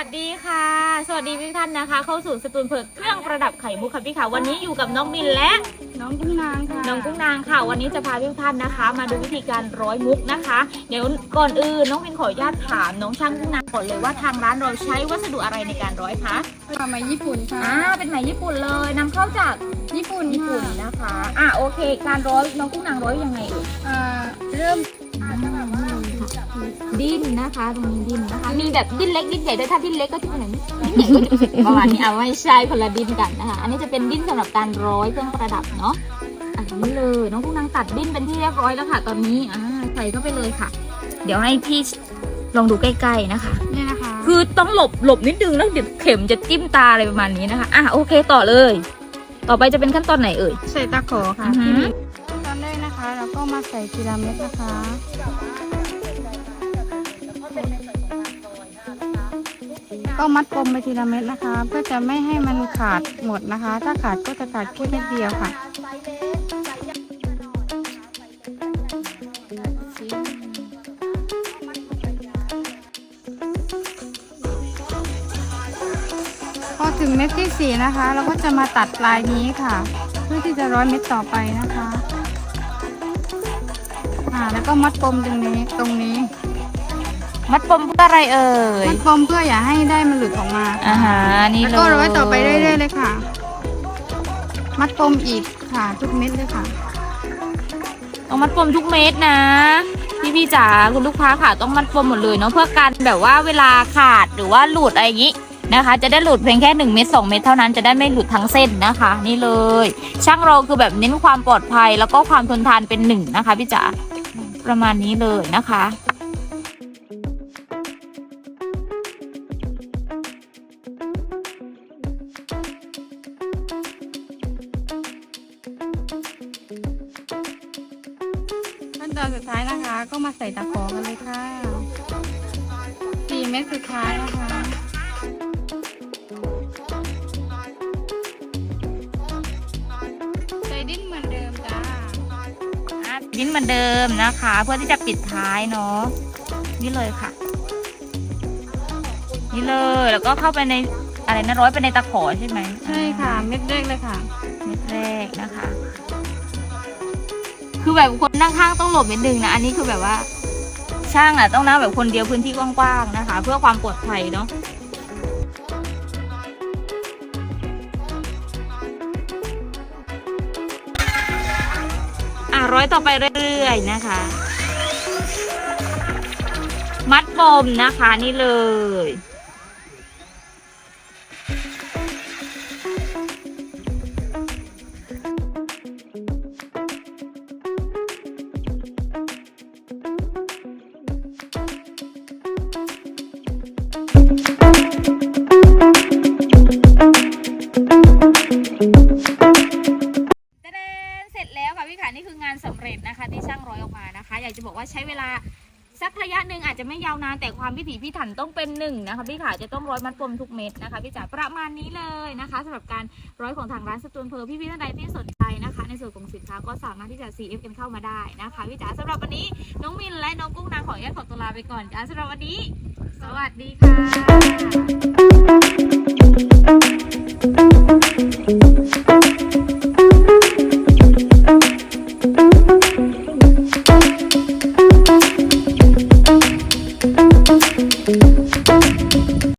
วัสดีค่ะ สวัสดีทุกท่านนะคะ เข้าสู่สตูนเผือกเครื่องประดับไข่มุกค่ะพี่ค่ะ วันนี้อยู่กับน้องมินและน้องกุ้งนางค่ะ น้องกุ้งนางค่ะ วันนี้จะพาทุกท่านนะคะ มาดูวิธีการร้อยมุกนะคะ เดี๋ยวก่อนอื่นน้องมินขออนุญาตถามน้องช่างกุ้งนางก่อนเลยว่าทางร้านเราใช้วัสดุอะไรในการร้อยคะทำมาญี่ปุ่นค่ะอ่าเป็นไหมญี่ปุ่นเลยนำเข้าจากญี่ปุ่นญี่ปุ่นนะคะ อ่าโอเค การร้อยน้องกุ้งนางร้อยยังไงเอ่ยอ่าเริ่ม ดิ้นนะคะ ตรงนี้ดิ้นนะคะ มีแบบดิ้นเล็กดิ้นใหญ่ด้วยถ้าดิ้นเล็กก็จะเป็นแบบนี้ดิ้นใหญ่ก็จะเป็นประมาณนี้เอาไม่ใช่คนละดิ้นกันนะคะ อันนี้จะเป็นดิ้นสำหรับการร้อยเครื่องประดับเนาะอันนี้เลยน้องกุ้งนางตัดดิ้นเป็นที่เรียบร้อยแล้วค่ะ ตอนนี้อ่าใส่เข้าไปเลยค่ะ เดี๋ยวให้พี่ลองดูใกล้ ๆนะคะเนี่ยนะคะ คือต้องหลบหลบนิดนึงแล้วเดี๋ยวเข็มจะจิ้มตาอะไรประมาณนี้นะคะอะโอเคต่อเลย ต่อไปจะเป็นขั้นตอนไหนเอ่ยใส่ตะขอค่ะอือหือที่มีตอนแรกนะคะ เราก็มาใส่ทีละเม็ดนะคะ ก็มัดปมไปทีละเม็ดนะคะ เพื่อจะไม่ให้มันขาดหมดนะคะ ถ้าขาดก็จะขาดแค่เม็ดเดียวค่ะพอถึงเม็ดที่สี่นะคะ เราก็จะมาตัดปลายนี้ค่ะ เพื่อที่จะร้อยเม็ดต่อไปนะคะอ่าแล้วก็มัดปมตรงนี้ตรงนี้ มัดปมเพื่ออะไรเอ่ยมัดปมเพื่ออย่าให้ได้มันหลุดออกมาอ่าฮะนี่แล้วเลยก็ร้อยต่อไปเรื่อยๆเลยค่ะ มัดปมอีกค่ะ ทุกเม็ดเลยค่ะต้องมัดปมทุกเม็ดนะพี่พี่ๆจ๋าคุณลูกค้าค่ะต้องมัดปมหมดเลยเนาะเพื่อการแบบว่าเวลาขาดหรือว่าหลุดอะไรอย่างนี้นะคะ จะได้หลุดเพียงแค่1เม็ด2เม็ดเท่านั้นจะได้ไม่หลุดทั้งเส้นนะคะ นี่เลย ช่างเราคือแบบเน้นความปลอดภัยแล้วก็ความทนทานเป็นหนึ่งนะคะพี่จ๋าประมาณนี้เลยนะคะ ตอนสุดท้ายนะคะ ก็มาใส่ตะขอกันเลยค่ะสี่เม็ดสุดท้ายนะคะใส่ดิ้นเหมือนเดิมจ้าอะดิ้นเหมือนเดิมนะคะ เพื่อที่จะปิดท้ายเนาะนี่เลยค่ะ นี่เลยแล้วก็เข้าไปในอะไรนะร้อยไปในตะขอใช่ไหมใช่ค่ะ เม็ดแรกเลยค่ะ เม็ดแรกนะคะ คือแบบคนนั่งข้างต้องหลบนิดนึงนะ อันนี้คือแบบว่า ช่างอะต้องนั่งแบบคนเดียวพื้นที่กว้างๆนะคะ เพื่อความปลอดภัยเนาะอะร้อยต่อไปเรื่อยๆนะคะ มัดปมนะคะนี่เลย เตเดนเสร็จแล้วค่ะพี่ขานี่คืองานสำเร็จนะคะที่ช่างร้อยออกมานะคะ อยากจะบอกว่าใช้เวลาสักระยะหนึ่งอาจจะไม่ยาวนานแต่ความพิถีพิถันต้องเป็นหนึ่งนะคะพี่ขาจะต้องร้อยมัดปมทุกเม็ดนะคะพี่จ๋าประมาณนี้เลยนะคะสำหรับการร้อยของทางร้านสตูนเพอร์พี่พี่ท่านใดที่สนใจนะคะ ในส่วนของสินค้าก็สามารถที่จะ CF กันเข้ามาได้นะคะพี่จ๋าสำหรับวันนี้น้องมินและน้องกุ้งนางขออนุญาตขอตัวลาไปก่อนจ้าสำหรับวันนี้ สวัสดีค่ะ